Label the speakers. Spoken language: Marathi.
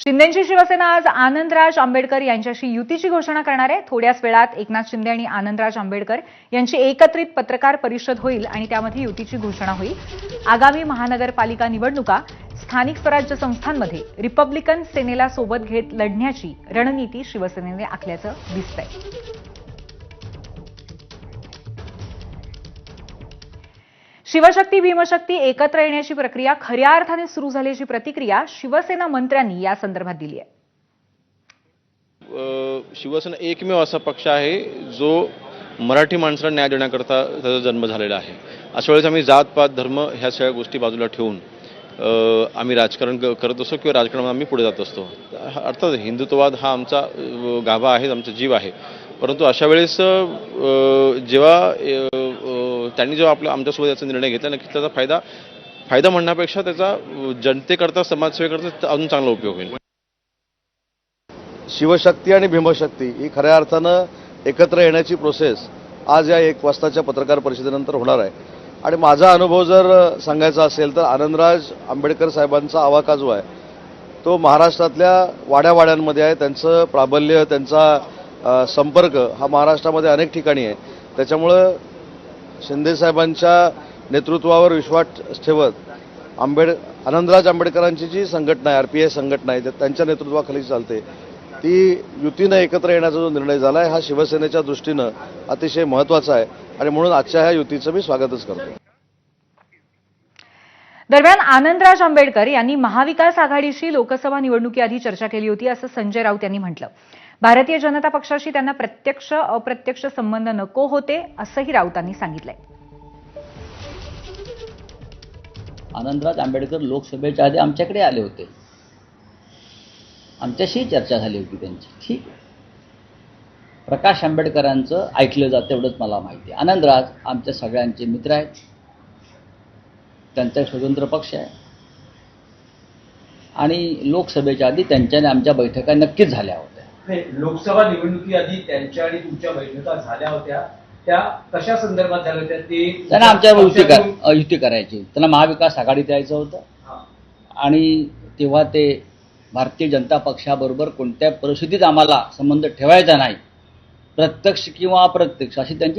Speaker 1: शिंदेची शिवसेना आज आनंदराज आंबेडकर यांच्याशी युतीची घोषणा करणार आहे. थोड्याच वेळात एकनाथ शिंदे आणि आनंदराज आंबेडकर यांची एकत्रित पत्रकार परिषद होईल आणि त्यामध्ये युतीची घोषणा होईल. आगामी महानगरपालिका निवडणुका स्थानिक स्वराज्य संस्थांमध्ये रिपब्लिकन सेनेला सोबत घेत लढण्याची रणनीती शिवसेनेने आखल्याचं दिसतंय. शिवशक्ती भीमशक्ती एकत्र येण्याची प्रक्रिया खऱ्या अर्थाने सुरू झाल्याची प्रतिक्रिया शिवसेना मंत्र्यांनी या संदर्भात दिली आहे.
Speaker 2: शिवसेना एकमेव असा पक्ष आहे जो मराठी माणसाला न्याय देण्याकरता त्याचा जन्म झालेला आहे. अशा वेळेस आम्ही जात पात धर्म ह्या सगळ्या गोष्टी बाजूला ठेवून आम्ही राजकारण करत असतो किंवा राजकारणात आम्ही पुढे जात असतो. अर्थात हिंदुत्ववाद हा आमचा गाभा आहे आमचा जीव आहे. परंतु अशा वेळेस जेव्हा त्यांनी जेव्हा आपल्या आमच्यासोबत याचा निर्णय घेतला नक्कीच त्याचा फायदा फायदा म्हणण्यापेक्षा त्याचा जनतेकरता समाजसेवेकरता अजून चांगला उपयोग होईल.
Speaker 3: शिवशक्ती आणि भीमशक्ती ही खऱ्या अर्थानं एकत्र येण्याची प्रोसेस आज या एक वाजताच्या पत्रकार परिषदेनंतर होणार आहे. आणि माझा अनुभव जर सांगायचा असेल तर आनंदराज आंबेडकर साहेबांचा आवाका जो आहे तो महाराष्ट्रातल्या वाड्यावाड्यांमध्ये आहे. त्यांचं प्राबल्य त्यांचा संपर्क हा महाराष्ट्रामध्ये अनेक ठिकाणी आहे. त्याच्यामुळं शिंदेसाहेबांच्या नेतृत्वावर विश्वास ठेवत आंबेड आनंदराज आंबेडकरांची जी संघटना आहे आर पी आय संघटना आहे त्यांच्या नेतृत्वाखाली चालते. ती युतीनं एकत्र येण्याचा जो निर्णय झाला आहे हा शिवसेनेच्या दृष्टीनं अतिशय महत्त्वाचा आहे. आणि म्हणून आजच्या ह्या युतीचं मी स्वागतच करतो.
Speaker 1: दरम्यान आनंदराज आंबेडकर यांनी महाविकास आघाडीशी लोकसभा निवडणुकीआधी चर्चा केली होती असं संजय राऊत यांनी म्हटलं. भारतीय जनता पक्षाशी त्यांना प्रत्यक्ष अप्रत्यक्ष संबंध नको होते असंही राऊतांनी सांगितलंय.
Speaker 4: आनंदराज आंबेडकर लोकसभेच्या आधी आमच्याकडे आले होते. आमच्याशी चर्चा झाली होती त्यांची. ठीक प्रकाश आंबेडकरांचं ऐकलं जातं एवढंच मला माहिती आहे. आनंदराज आमच्या सगळ्यांचे मित्र आहेत. त्यांचा स्वतंत्र पक्ष आहे. आणि लोकसभेच्या आधी त्यांच्याने आमच्या बैठका नक्कीच झाल्या होत्या.
Speaker 5: लोकसभा निवडणुकीआधी त्यांच्या आणि तुमच्या बैठका झाल्या होत्या. त्या कशा संदर्भात झाल्या होत्या? ते
Speaker 4: त्यांना आमच्यावर युती कर करायची. त्यांना महाविकास आघाडीत यायचं होतं. आणि तेव्हा ते भारतीय जनता पक्षाबरोबर कोणत्या परिस्थितीत आम्हाला संबंध ठेवायचा नाही प्रत्यक्ष किंवा अप्रत्यक्ष अशी त्यांची